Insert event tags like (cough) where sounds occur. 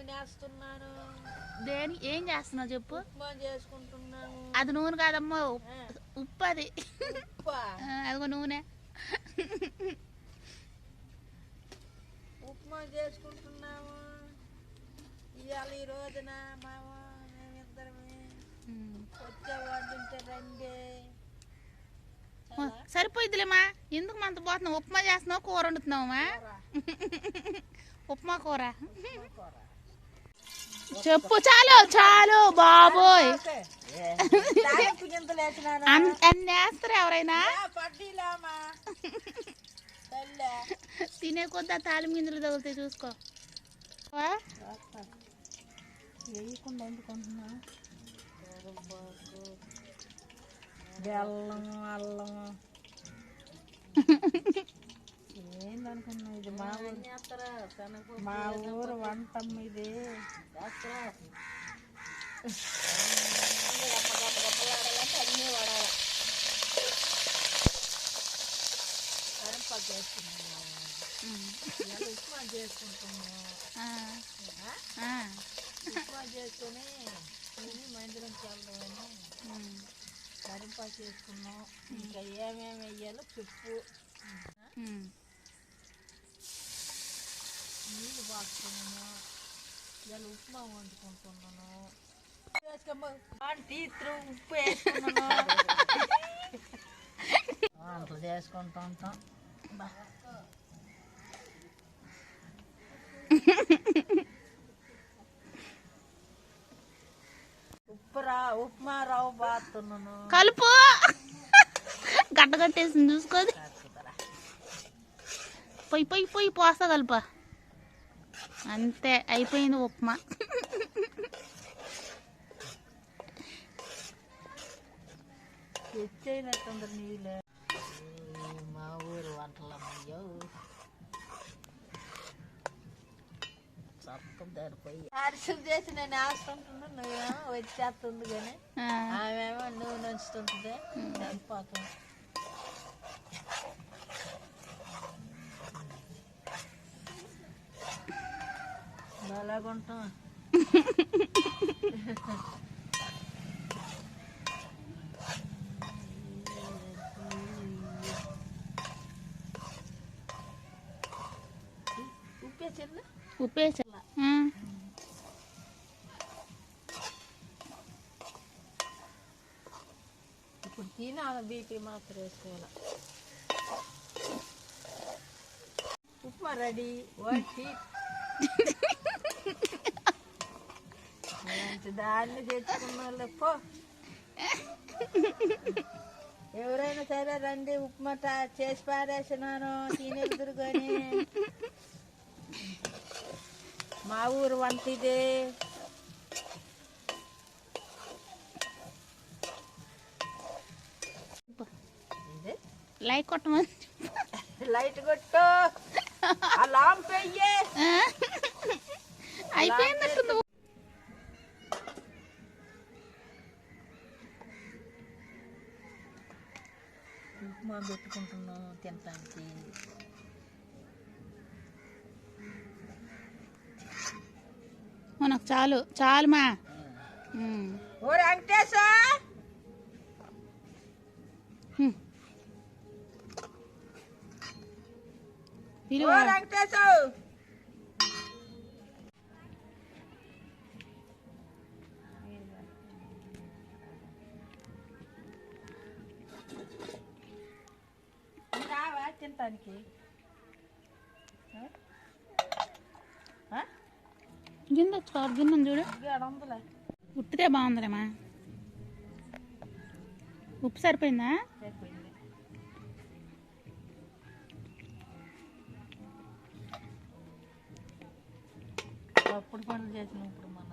నూనె వేస్తున్నాను. దేని? ఏం చేస్తున్నావు చెప్పు. చేసుకుంటున్నాను. అది నూనె కాదమ్మా ఉప్పు అది. అదిగో నూనె. ఉప్మా చేసుకుంటున్నాము. ఇవాళ ఈ రోజున మామ మేమిద్దరమే ఉమ్. వచ్చే వాడుంటే రండి. సరిపోయిద్దిలేమా? ఎందుకు మంత పోతున్నావు? ఉప్మా చేస్తున్నావు? కూర వండుతున్నావమ్మా ఉప్మా కూర. కూర. చెప్పు చాలు చాలు బాబోయ్ తాలింపు గింజలు వేసినానా? అన్- అన్ని వేస్తారు ఎవరైనా తినే కొద్ది ఆ తాలిం గింజలు తగులుతాయి చూసుకో? వేయకుండా బెల్లం అల్లం (laughs) ఏందనుకున్నా ఇది మా ఊరు? మా ఊరు వంటమ్మ ఇది. ఉమ్. ఉప్మా చేసుకుంటున్నాం ఆ, ఆ, ఉప్మా చేసుకొని వెళ్దామని ఉమ్, కరింపా చేసుకున్నాం. ఇంకా ఏమేమి వెయ్యాలో చెప్పు. నీళ్ళు పోస్తున్నాను ఇవాళ ఉప్మా వండుకుంటున్నాను. ఉప్పు వేసుకున్నాను. వంటలు చేసుకుంటూ ఉంటాం. బా. ఉప్పు రా ఉప్మా రావు బాతున్నాను కలుపు. గడ్డ కట్టేసింది చూసుకోది పొయ్యి పొయ్యి పొయ్యి పోస్తా కలుప. అంతే అయిపోయింది ఉప్మా. తెచ్చైనట్టుంది నీళ్ళు మా ఊరు సత్తం దారిపోయి అరిసెలు చేసి నేను వేస్తుంటున్నా నువ్వేమో వచ్చేస్తుంది కానీ ఆమెమో నువ్వు నంచుతుంటుంది చనిపోతుంది ఎలాగుంటాం ఉప్పేసింది ఉప్పేసా ఆ, ఇప్పుడు తినాలి బీపీ మాత్రం వేసుకోవాలి ఉప్మా రెడీ వచ్చి ఇలాంటి దాన్ని తెచ్చుకున్న పో. ఎవరైనా సరే రండి ఉప్మా చేసి పారేసినాను తినేదురు కానీ మా ఊరు ఇదే లైక్ కొట్టమని లైట్ కొట్టు (laughs) ఆ? లాంప్ ఉప్మా పెట్టుకుంటున్నాం తినటానికి మనకు చాలు చాలు మా. ఓ వెంకటేశ! హ్మ్. తినటానికి? గిన్నె తెచ్చుకోవాలి గిన్నె చూడు. ఏడు వందలే ఉట్టిదే బాగుందిలేమా ఉప్పు సరిపోయిందా? సరిపోయింది. అప్పుడు పనులు చేసిన ఇప్పుడు మన.